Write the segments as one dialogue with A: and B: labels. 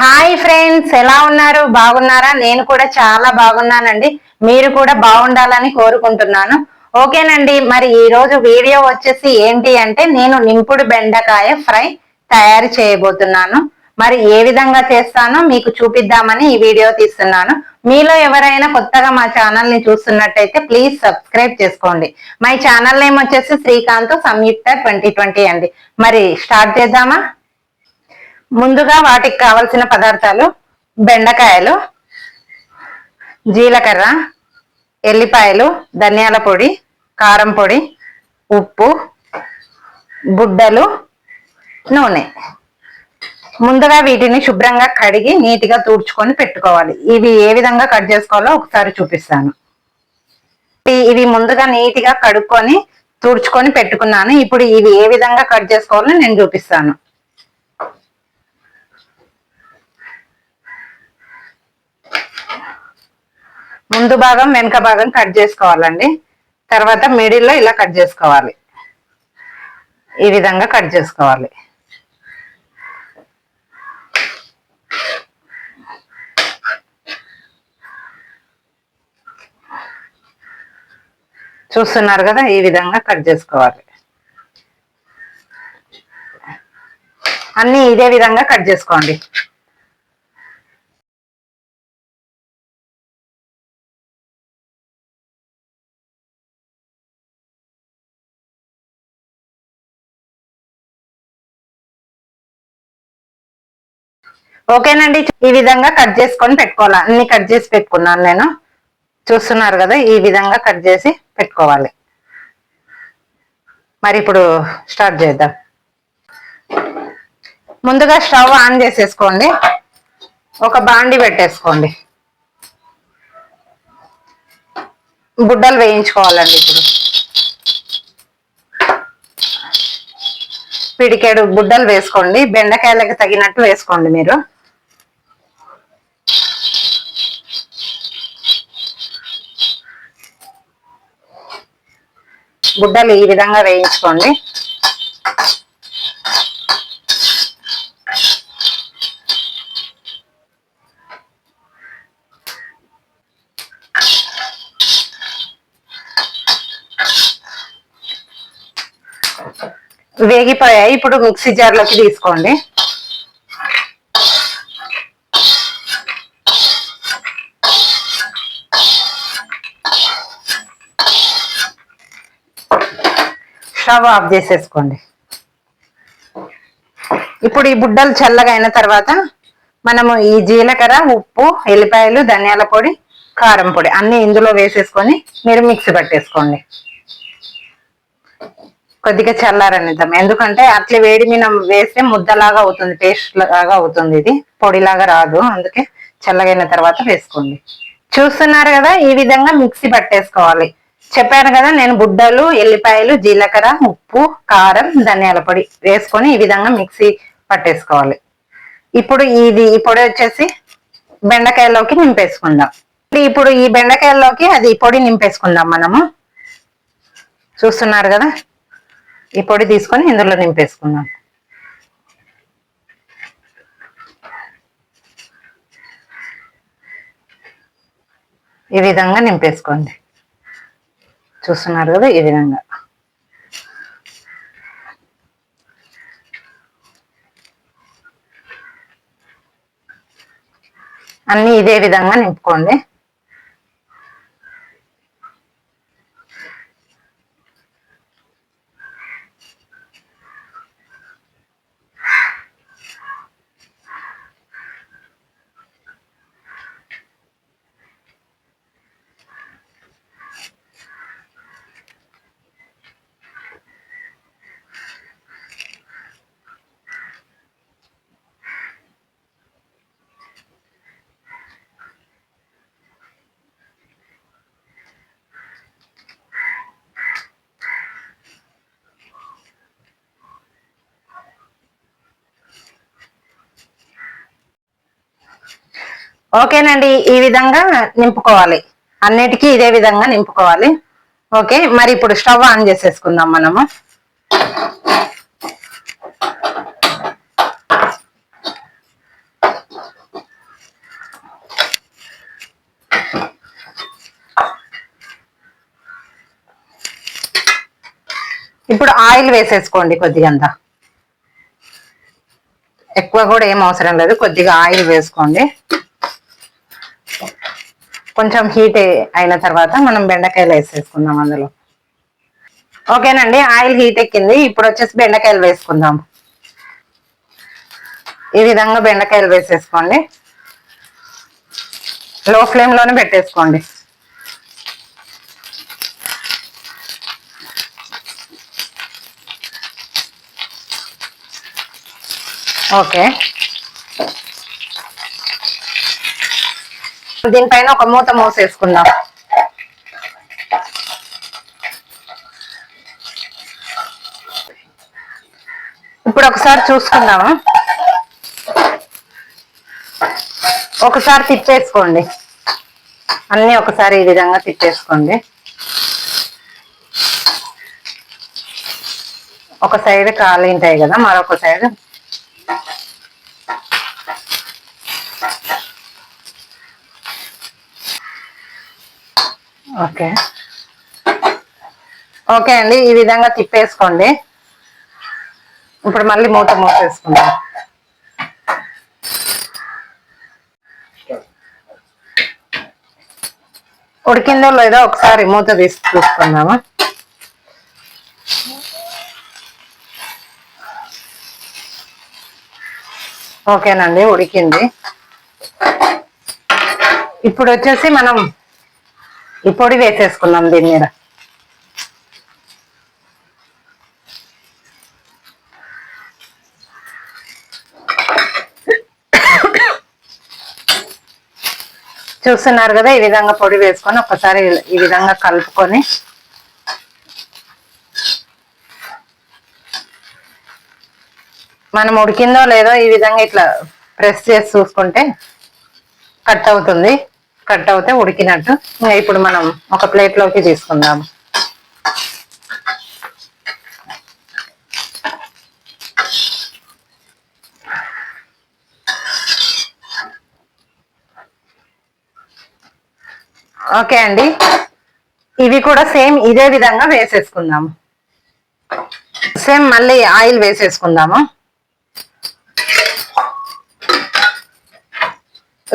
A: Hi friends ఎలా ఉన్నారు? బాగున్నారా? నేను కూడా చాలా బాగున్నానండి. మీరు కూడా బాగుండాలని కోరుకుంటున్నాను. ఓకేనండి మరి ఈ రోజు వీడియో వచ్చేసి ఏంటి అంటే నేను నింపుడు బెండకాయ ఫ్రై తయారు చేయబోతున్నాను. మరి ఏ విధంగా చేస్తానో మీకు చూపిద్దామని ఈ వీడియో తీస్తున్నాను. మీలో ఎవరైనా కొత్తగా మా ఛానల్ని చూస్తున్నట్టయితే ప్లీజ్ సబ్స్క్రైబ్ చేసుకోండి. మై ఛానల్ నేమ్ వచ్చేసి శ్రీకాంత్ సంయుక్త ట్వంటీ ట్వంటీ అండి. మరి స్టార్ట్ చేద్దామా? ముందుగా వాటికి కావలసిన పదార్థాలు బెండకాయలు జీలకర్ర ఎల్లిపాయలు ధనియాల పొడి కారం పొడి ఉప్పు గుడ్డలు నూనె. ముందుగా వీటిని శుభ్రంగా కడిగి నీటిగా తూడ్చుకొని పెట్టుకోవాలి. ఇవి ఏ విధంగా కట్ చేసుకోవాలో ఒకసారి చూపిస్తాను. ఇవి ముందుగా నీటిగా కడుక్కొని తుడుచుకొని పెట్టుకున్నాను. ఇప్పుడు ఇవి ఏ విధంగా కట్ చేసుకోవాలో నేను చూపిస్తాను. ముందు భాగం వెనుక భాగం కట్ చేసుకోవాలండి. తర్వాత మిడిల్లో ఇలా కట్ చేసుకోవాలి. ఈ విధంగా కట్ చేసుకోవాలి. చూస్తున్నారు కదా ఈ విధంగా కట్ చేసుకోవాలి. అన్నీ ఇదే విధంగా కట్ చేసుకోండి. ఓకేనండి. ఈ విధంగా కట్ చేసుకొని పెట్టుకోవాలి. అన్ని కట్ చేసి పెట్టుకున్నాను నేను. చూస్తున్నారు కదా ఈ విధంగా కట్ చేసి పెట్టుకోవాలి. మరి ఇప్పుడు స్టార్ట్ చేద్దాం. ముందుగా స్టవ్ ఆన్ చేసేసుకోండి. ఒక బాండి పెట్టేసుకోండి. బుడ్డలు వేయించుకోవాలండి ఇప్పుడు. పిడికేడు బుడ్డలు వేసుకోండి బెండకాయలకు తగినట్టు వేసుకోండి మీరు. గుడ్డలు ఈ విధంగా వేయించుకోండి. వేగిపోయాయి. ఇప్పుడు మిక్సీ జార్లోకి తీసుకోండి. స్టవ్ ఆఫ్ చేసేసుకోండి. ఇప్పుడు ఈ బుడ్డలు చల్లగా అయిన తర్వాత మనము ఈ జీలకర్ర ఉప్పు ఎల్లిపాయలు ధనియాల పొడి కారం పొడి అన్ని ఇందులో వేసేసుకొని మీరు మిక్సీ పట్టేసుకోండి. కొద్దిగా చల్లారనిద్దాం ఎందుకంటే అట్లా వేడి మీద వేస్తే ముద్దలాగా అవుతుంది పేస్ట్ లాగా అవుతుంది ఇది. పొడిలాగా రాదు. అందుకే చల్లగైన తర్వాత వేసుకోండి. చూస్తున్నారు కదా ఈ విధంగా మిక్సీ పట్టేసుకోవాలి. చెప్పాను కదా నేను బుడ్డలు ఎల్లిపాయలు జీలకర్ర ఉప్పు కారం ధనియాల పొడి వేసుకొని ఈ విధంగా మిక్సీ పట్టేసుకోవాలి. ఇప్పుడు ఇది ఈ పొడి వచ్చేసి బెండకాయలోకి నింపేసుకుందాం. ఇప్పుడు ఈ బెండకాయల్లోకి అది పొడి నింపేసుకుందాం మనము. చూస్తున్నారు కదా ఈ పొడి తీసుకొని ఇందులో నింపేసుకుందాం. ఈ విధంగా నింపేసుకోండి. చూస్తున్నారు కదా ఈ విధంగా. అన్ని ఇదే విధంగా నింపుకోండి. ఓకేనండి ఈ విధంగా నింపుకోవాలి. అన్నిటికీ ఇదే విధంగా నింపుకోవాలి. ఓకే మరి ఇప్పుడు స్టవ్ ఆన్ చేసేసుకుందాం మనము. ఇప్పుడు ఆయిల్ వేసేసుకోండి కొద్దిగా అంతా. ఎక్కువ కూడా ఏం అవసరం లేదు కొద్దిగా ఆయిల్ వేసుకోండి. కొంచెం హీట్ అయిన తర్వాత మనం బెండకాయలు వేసేసుకుందాం అందులో. ఓకేనండి ఆయిల్ హీట్ ఎక్కింది. ఇప్పుడు వచ్చేసి బెండకాయలు వేసుకుందాం. ఈ విధంగా బెండకాయలు వేసేసుకోండి. లో ఫ్లేమ్లోనే పెట్టేసుకోండి. ఓకే. దీనిపైన ఒక మూత మూసేసుకుందాం. ఇప్పుడు ఒకసారి చూసుకుందాము? ఒకసారి తిప్పేసుకోండి. అన్ని ఒకసారి ఈ విధంగా తిప్పేసుకోండి. ఒక సైడ్ కాలు ఉంటాయి కదా మరొక సైడ్ ఓకే. ఓకే అండి ఈ విధంగా తిప్పేసుకోండి. ఇప్పుడు మళ్ళీ మూత మూసేసుకుందాం. ఉడికిందో లేదో ఒకసారి మూత తీసి చూసుకుందామా? ఓకేనండి ఉడికింది. ఇప్పుడు వచ్చేసి మనం ఈ పొడి వేసేసుకున్నాం దీని మీద. చూస్తున్నారు కదా ఈ విధంగా పొడి వేసుకొని ఒకసారి ఈ విధంగా కలుపుకొని. మనం ఉడికిందో లేదో ఈ విధంగా ఇట్లా ప్రెస్ చేసి చూసుకుంటే కట్ అవుతుంది. కట్ అవుతే ఉడికినట్టు. ఇప్పుడు మనం ఒక ప్లేట్లోకి తీసుకుందాం. ఓకే అండి. ఇవి కూడా సేమ్ ఇదే విధంగా వేసేసుకుందాము సేమ్ మళ్ళీ ఆయిల్ వేసేసుకుందాము.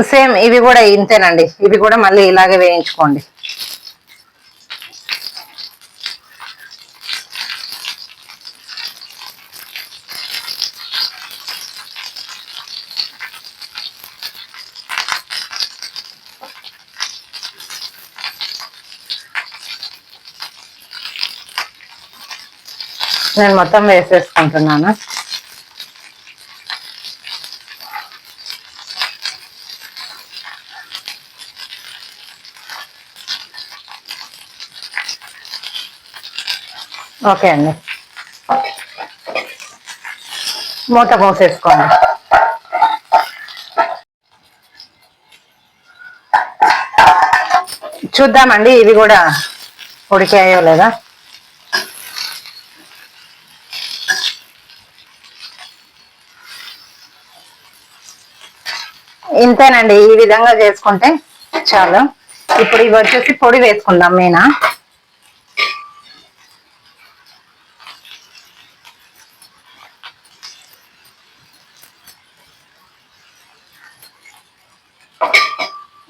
A: సేమ్ ఇవి కూడా ఇంతేనండి. ఇవి కూడా మళ్ళీ ఇలాగే వేయించుకోండి. నేను మొత్తం వేసేసుకుంటున్నాను. ఓకే అండి. మూత పోసేసుకోండి. చూద్దామండి ఇవి కూడా ఉడికాయో లేదా? ఇంతేనండి ఈ విధంగా చేసుకుంటే చాలు. ఇప్పుడు ఇవి వచ్చేసి పొడి వేసుకుందాం మీనా?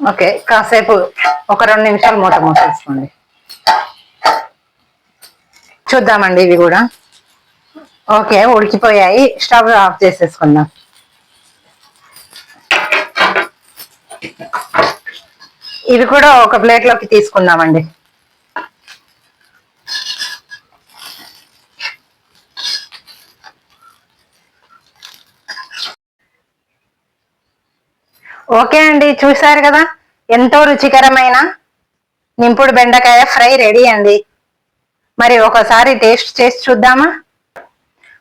A: ఓకే కాసేపు ఒక రెండు నిమిషాలు మూత మూసేసుకోండి. చూద్దామండి ఇవి కూడా. ఓకే ఉడికిపోయాయి. స్టవ్ ఆఫ్ చేసేసుకుందాం. ఇవి కూడా ఒక ప్లేట్లోకి తీసుకుందామండి. ఓకే అండి చూశారు కదా? ఎంతో రుచికరమైన నింపుడు బెండకాయ ఫ్రై రెడీ అండి. మరి ఒకసారి టేస్ట్ చేసి చూద్దామా?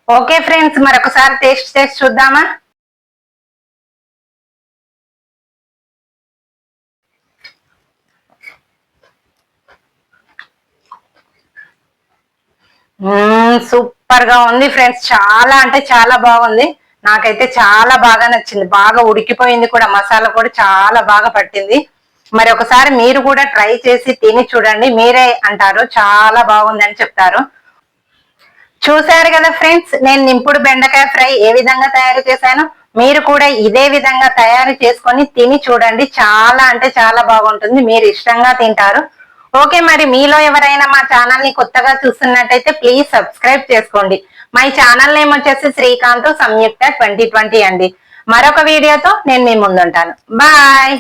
A: ఓకే ఫ్రెండ్స్ మరొకసారి టేస్ట్ చేసి చూద్దామా? సూపర్గా ఉంది ఫ్రెండ్స్. చాలా అంటే చాలా బాగుంది. నాకైతే చాలా బాగా నచ్చింది. బాగా ఉడికిపోయింది కూడా. మసాలా కూడా చాలా బాగా పట్టింది. మరి ఒకసారి మీరు కూడా ట్రై చేసి తిని చూడండి. మీరే అంటారు. చాలా బాగుందని చెప్తారు. చూసారు కదా ఫ్రెండ్స్ నేను నింపుడు బెండకాయ ఫ్రై ఏ విధంగా తయారు చేశాను మీరు కూడా ఇదే విధంగా తయారు చేసుకొని తిని చూడండి. చాలా అంటే చాలా బాగుంటుంది. మీరు ఇష్టంగా తింటారు. ఓకే మరి మీలో ఎవరైనా మా ఛానల్ని కొత్తగా చూస్తున్నట్టయితే ప్లీజ్ సబ్స్క్రైబ్ చేసుకోండి. మై ఛానల్ నేమ్ వచ్చేసి శ్రీకాంత్ సంయుక్త ట్వంటీ ట్వంటీ అండి. మరొక వీడియోతో నేను మీ ముందుంటాను. బాయ్!